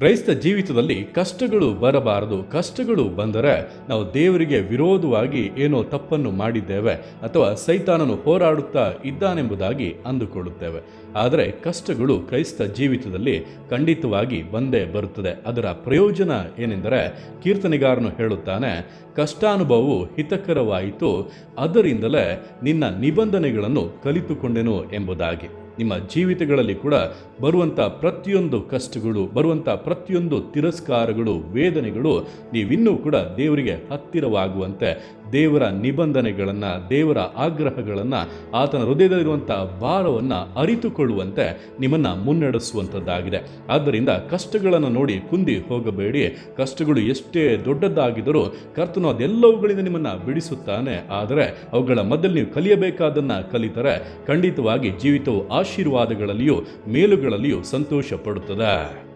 ಕ್ರೈಸ್ತ ಜೀವಿತದಲ್ಲಿ ಕಷ್ಟಗಳು ಬರಬಾರದು. ಕಷ್ಟಗಳು ಬಂದರೆ ನಾವು ದೇವರಿಗೆ ವಿರೋಧವಾಗಿ ಏನೋ ತಪ್ಪನ್ನು ಮಾಡಿದ್ದೇವೆ ಅಥವಾ ಸೈತಾನನು ಹೋರಾಡುತ್ತಾ ಇದ್ದಾನೆಂಬುದಾಗಿ ಅಂದುಕೊಳ್ಳುತ್ತೇವೆ. ಆದರೆ ಕಷ್ಟಗಳು ಕ್ರೈಸ್ತ ಜೀವಿತದಲ್ಲಿ ಖಂಡಿತವಾಗಿ ಬಂದೇ ಬರುತ್ತದೆ. ಅದರ ಪ್ರಯೋಜನ ಏನೆಂದರೆ ಕೀರ್ತನೆಗಾರನು ಹೇಳುತ್ತಾನೆ, ಕಷ್ಟಾನುಭವವು ಹಿತಕರವಾಯಿತು, ಅದರಿಂದಲೇ ನಿನ್ನ ನಿಬಂಧನೆಗಳನ್ನು ಕಲಿತುಕೊಂಡೆನು ಎಂಬುದಾಗಿ. ನಿಮ್ಮ ಜೀವಿತಗಳಲ್ಲಿ ಕೂಡ ಬರುವಂಥ ಪ್ರತಿಯೊಂದು ಕಷ್ಟಗಳು ಬರುವಂಥ ಪ್ರತಿಯೊಂದು ತಿರಸ್ಕಾರಗಳು ವೇದನೆಗಳು ನೀವಿನ್ನೂ ಕೂಡ ದೇವರಿಗೆ ಹತ್ತಿರವಾಗುವಂತೆ ದೇವರ ನಿಬಂಧನೆಗಳನ್ನು, ದೇವರ ಆಗ್ರಹಗಳನ್ನು, ಆತನ ಹೃದಯದಲ್ಲಿರುವಂಥ ಭಾರವನ್ನು ಅರಿತುಕೊಳ್ಳುವಂತೆ ನಿಮ್ಮನ್ನು ಮುನ್ನಡೆಸುವಂಥದ್ದಾಗಿದೆ. ಆದ್ದರಿಂದ ಕಷ್ಟಗಳನ್ನು ನೋಡಿ ಕುಂದಿ ಹೋಗಬೇಡಿ. ಕಷ್ಟಗಳು ಎಷ್ಟೇ ದೊಡ್ಡದಾಗಿದ್ದರೂ ಕರ್ತನು ಅದೆಲ್ಲವುಗಳಿಂದ ನಿಮ್ಮನ್ನು ಬಿಡಿಸುತ್ತಾನೆ. ಆದರೆ ಅವುಗಳ ಮಧ್ಯದಲ್ಲಿ ನೀವು ಕಲಿಯಬೇಕಾದನ್ನು ಕಲಿತರೆ ಖಂಡಿತವಾಗಿ ಜೀವಿತವು ಆಶೀರ್ವಾದಗಳಲ್ಲಿಯೂ, ಮೇಲುಗಳಲ್ಲಿಯೂ ಸಂತೋಷ ಪಡುತ್ತದೆ